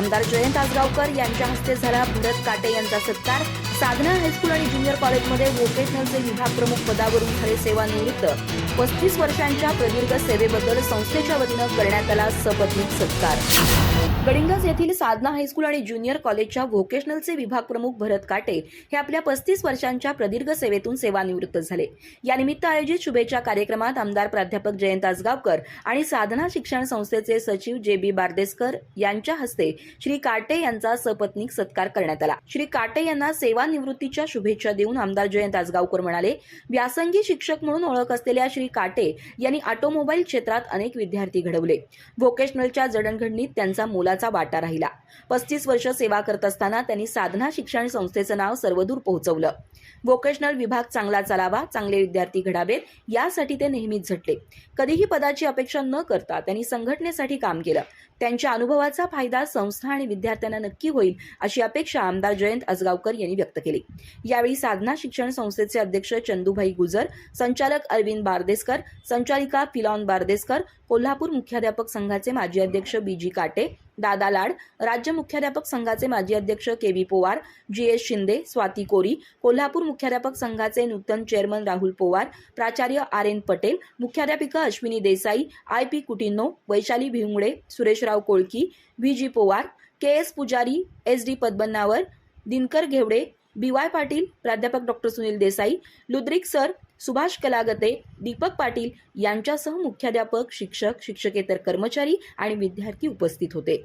आमदार जयंत आसगावकर यांच्या हस्ते झाला भरत काटे यांचा सत्कार. साधना हायस्कूल आणि ज्युनियर कॉलेजमध्ये व्होकेशनलचे विभाग प्रमुख पदावरून खरे सेवानिवृत्त. पस्तीस वर्षांच्या प्रदीर्घ सेवेबद्दल संस्थेच्या वतीनं करण्यात आला सपत्नीक सत्कार. गडिंगज येथील साधना हायस्कूल आणि ज्युनियर कॉलेजच्या व्होकेशनलचे विभाग प्रमुख भरत काटे हे आपल्या पस्तीस वर्षांच्या प्रदीर्घ सेवेतून सेवानिवृत्त झाले. यानिमित्त आयोजित शुभेच्छा कार्यक्रमात आमदार प्राध्यापक जयंत आसगावकर आणि साधना शिक्षण संस्थेचे सचिव जे बी बारदेसकर यांच्या हस्ते श्री काटे यांचा सपत्नीक सत्कार करण्यात आला. श्री काटे यांना सेवा सेवानिवृत्तीच्या शुभेच्छा देऊन आमदार जयंत आजगावकर म्हणाले व्यासंगी शिक्षक म्हणून ओळख असलेल्या श्री काटे यांनी ऑटोमोबाईल क्षेत्रात अनेक विद्यार्थी घडवले. व्होकेशनलच्या जडणघडणीत त्यांचा मोलाचा वाटा राहिला. पस्तीस वर्ष सेवा करत असताना त्यांनी साधना शिक्षण संस्थेचं नाव सर्वदूर पोहोचवलं. व्होकेशनल विभाग चांगला चालावा चांगले विद्यार्थी घडावेत यासाठी ते नेहमीच झटले. कधीही पदाची अपेक्षा न करता त्यांनी संघटनेसाठी काम केलं. त्यांच्या अनुभवाचा फायदा संस्था आणि विद्यार्थ्यांना नक्की होईल अशी अपेक्षा आमदार जयंत आजगावकर यांनी व्यक्त केली. यावेळी साधना शिक्षण संस्थेचे अध्यक्ष चंदूभाई गुजर संचालक अरविंद बारदेसकर संचालिका फिलॉन बारदेसकर कोल्हापूर मुख्याध्यापक संघाचे माजी अध्यक्ष बीजी काटे दादा लाड राज्य मुख्याध्यापक संघाचे माजी अध्यक्ष K V Powar G S Shinde Swati Kori Kolhapur मुख्याध्यापक संघाचे नूतन चेअरमन राहुल पोवार प्राचार्य आर एन पटेल मुख्याध्यापिका Ashwini Desai I P Coutinho Vaishali Bhivangade Sureshrao Kolki V G Powar K S Pujari S D Padmanavar Dinkar Ghevde B Y Patil प्राध्यापक doctor Sunil Desai Ludrik sir Subhash Kalagate Deepak Patil यांच्यासह मुख्याध्यापक शिक्षक शिक्षकेतर कर्मचारी आणि विद्यार्थी उपस्थित होते.